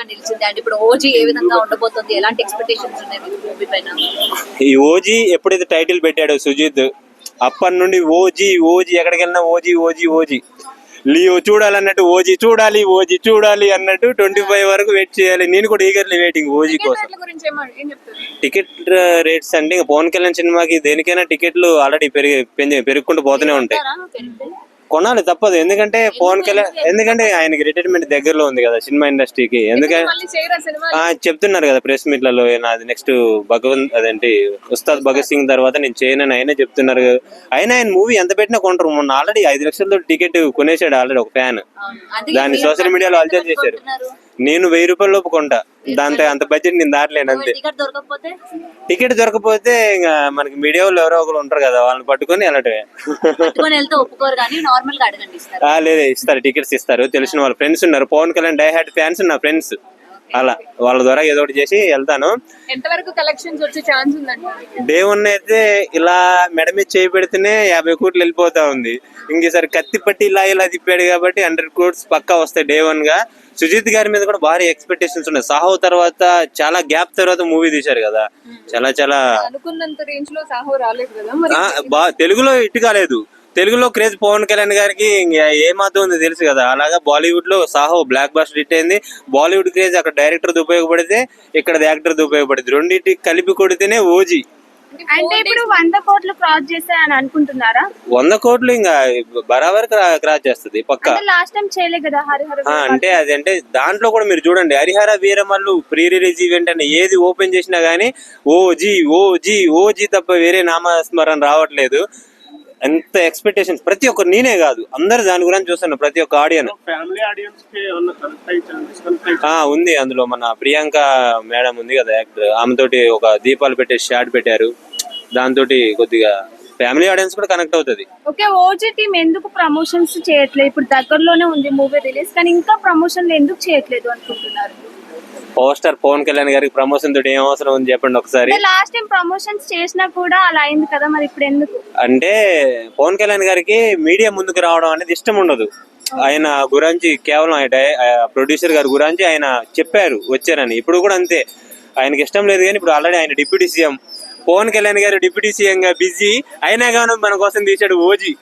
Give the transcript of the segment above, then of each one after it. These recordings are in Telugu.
దాకా నిలిచింది. అండ్ ఇప్పుడు ఓజీ ఏ విధంగా ఉండబోతుంది? ఎలాంటి ఎక్స్పెక్టేషన్స్ ఉన్నాయి మూవీ పైన? ఈ ఓజీ ఎప్పుడైతే టైటిల్ పెట్టాడో సుజిత్ అప్పటి నుండి ఓజీ ఓజీ ఎక్కడికి వెళ్ళినా ఓజీ ఓజీ ఓజీ లియో చూడాలన్నట్టు ఓజీ చూడాలి ఓజీ చూడాలి అన్నట్టు ట్వంటీ ఫైవ్ వరకు వెయిట్ చేయాలి. నేను కూడా ఈగర్లీ వెయిటింగ్ ఓజీ కోసం. టికెట్ రేట్స్ అంటే ఇంకా పవన్ కళ్యాణ్ సినిమాకి దేనికైనా టికెట్లు ఆల్రెడీ పెరిగి పెంచి- పెరుగుకుంటూ పోతూనే ఉంటాయి. కొనాలి తప్పదు. ఎందుకంటే పవన్ కళ్యాణ్ ఎందుకంటే ఆయనకి రిటైర్మెంట్ దగ్గరలో ఉంది కదా సినిమా ఇండస్ట్రీకి. ఎందుకంటే చెప్తున్నారు కదా ప్రెస్ మీట్లలో నాది నెక్స్ట్ భగవంత్ అదేంటి ఉస్తాద్ భగత్ సింగ్ తర్వాత నేను చేయనని ఆయనే చెప్తున్నారు. అయినా ఆయన మూవీ ఎంత పెట్టినా కొంటారు. మొన్న ఆల్రెడీ ఐదు లక్షలతో టికెట్ కొనేసాడు ఆల్రెడీ ఒక ఫ్యాన్ దాన్ని సోషల్ మీడియాలో అల్జల్ చేశారు. నేను వెయ్యి రూపాయల లోపు కొంటా. దాంతో అంత బడ్జెట్ నేను దాటలేను అంతే. టికెట్ దొరకకపోతే? టికెట్ దొరకపోతే ఇంకా మనకి మీడియా వాళ్ళు ఎవరో ఒకరు ఉంటారు కదా వాళ్ళని పట్టుకొని వెళ్ళటమే. లేదు ఇస్తారు టికెట్స్ ఇస్తారు. తెలిసిన వాళ్ళ ఫ్రెండ్స్ ఉన్నారు. Pawan Kalyan die hard fans నా ఫ్రెండ్స్ అలా వాళ్ళ ద్వారా ఏదో ఒకటి చేసి వెళ్తాను. ఎంతవరకు కలెక్షన్స్ వచ్చే ఛాన్స్ ఉందంట డే వన్ అయితే ఇలా మెడ మీద చేయి పెడితేనే యాభై కోట్లు వెళ్ళిపోతా ఉంది. ఇంకేసారి కత్తి పట్టి ఇలా ఇలా తిప్పాడు కాబట్టి హండ్రెడ్ కోట్స్ పక్కా వస్తాయి డే వన్గా. సుజిత్ గారి మీద కూడా భారీ ఎక్స్పెక్టేషన్స్ ఉన్నాయి. సాహో తర్వాత చాలా గ్యాప్ తర్వాత మూవీ తీశారు కదా. చాలా చాలా అనుకున్నంత రేంజ్లో సాహో రాలేదు కదా మరి? ఆ, బా తెలుగులో ఇటు కాలేదు. తెలుగులో క్రేజ్ పవన్ కళ్యాణ్ గారికి ఇంక ఏ మాత్రం ఉంది తెలుసు కదా. అలాగా బాలీవుడ్లో సాహో బ్లాక్ బస్టర్ హిట్ అయింది. బాలీవుడ్ క్రేజ్ అక్కడ డైరెక్టర్ ఉపయోగపడితే ఇక్కడ యాక్టర్ ఉపయోగపడింది రెండింటి కలిపి కొడితేనే ఓజీ. అంటే ఇప్పుడు వంద కోట్లు క్రాస్ అనుకుంటున్నారా? వంద కోట్లు ఇంకా బరాబర్ క్రా- క్రాస్ చేస్తుంది పక్క. అంటే లాస్ట్ టైం చేయలే కదా హరిహర అంటే అది అంటే దాంట్లో కూడా మీరు చూడండి Harihara Veeramallu pre release event అని ఏది ఓపెన్ చేసినా గానీ O G O G O G తప్ప వేరే నామస్మరణ రావట్లేదు. ఎంత ఎక్స్పెక్టేషన్స్ ప్రతి ఒక్కరు నేనే కాదు. అందరు దాని గురించి చూస్తున్నారు ప్రతి ఒక్క ఆడియన్ ఆడియన్స్ ఉంది అందులో మన ప్రియాంక మేడం ఉంది కదా యాక్టర్. ఆమెతోటి ఒక దీపాలు పెట్టే షాట్ పెట్టారు. దాంతో కొద్దిగా ఫ్యామిలీ ఆడియన్స్ కూడా కనెక్ట్ అవుతుంది. ఓకే ఓజీ టీం ఎందుకు ప్రమోషన్స్ చేయట్లేదు? ఇప్పుడు దగ్గరలోనే ఉంది మూవీ రిలీజ్ కానీ ఇంకా ప్రమోషన్లు ఎందుకు చేయట్లేదు అనుకుంటున్నారు? పవర్ స్టార్ పవన్ కళ్యాణ్ గారికి ప్రమోషన్ తోటి ఏం అవసరం ఉంది చెప్పండి ఒకసారి. అంటే లాస్ట్ టైం ప్రమోషన్స్ చేసినా కూడా అలా అయింది కదా మరి ఇప్పుడు ఎందుకు? అంటే పవన్ కళ్యాణ్ గారికి మీడియా ముందుకు రావడం అనేది ఇష్టం ఉండదు. ఆయన గురించి కేవలం ప్రొడ్యూసర్ గారి గురించి ఆయన చెప్పారు వచ్చారని. ఇప్పుడు కూడా అంతే. ఆయనకి ఇష్టం లేదు కానీ ఇప్పుడు ఆల్రెడీ ఆయన డిప్యూటీ సీఎం. పవన్ కళ్యాణ్ గారు డిప్యూటీ సీఎం గా బిజీ అయినా కానీ మన కోసం తీశాడు ఓజీ.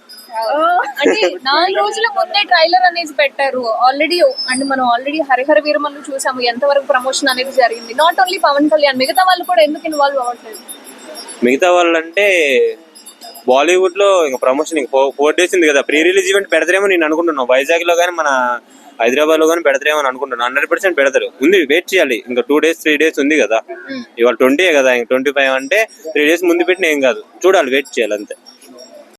అంటే నాలుగు రోజుల ముందే ట్రైలర్ అనేది పెట్టారు. ఆల్రెడీ అండ్ మనం ఆల్రెడీ హరిహర వీరమల్లు చూసాము. ఎంతవరకు ప్రమోషన్ అనేది జరిగింది. నాట్ ఓన్లీ పవన్ కళ్యాణ్ మిగతా వాళ్ళు కూడా ఎందుకు ఇన్వాల్వ్ అవ్వట్లేదు? మిగతా వాళ్ళంటే బాలీవుడ్లో ఇంకా ప్రమోషన్ ఇంకా ఫోర్ డేస్ ఉంది కదా. ప్రీ రిలీజ్ ఈవెంట్ పెడతారేమో నేను అనుకుంటున్నాను వైజాగ్లో కానీ మన హైదరాబాద్లో కానీ పెడతారేమో అని అనుకుంటున్నాను హండ్రెడ్ పర్సెంట్ పెడతారు. ఉంది వెయిట్ చేయాలి. ఇంకా టూ డేస్ త్రీ డేస్ ఉంది కదా. ఇవాళ ట్వంటీ కదా. ఇంకా ట్వంటీ ఫైవ్ అంటే త్రీ డేస్ ముందు పెట్టిన ఏం కాదు. చూడాలి వెయిట్ చేయాలి అంతే.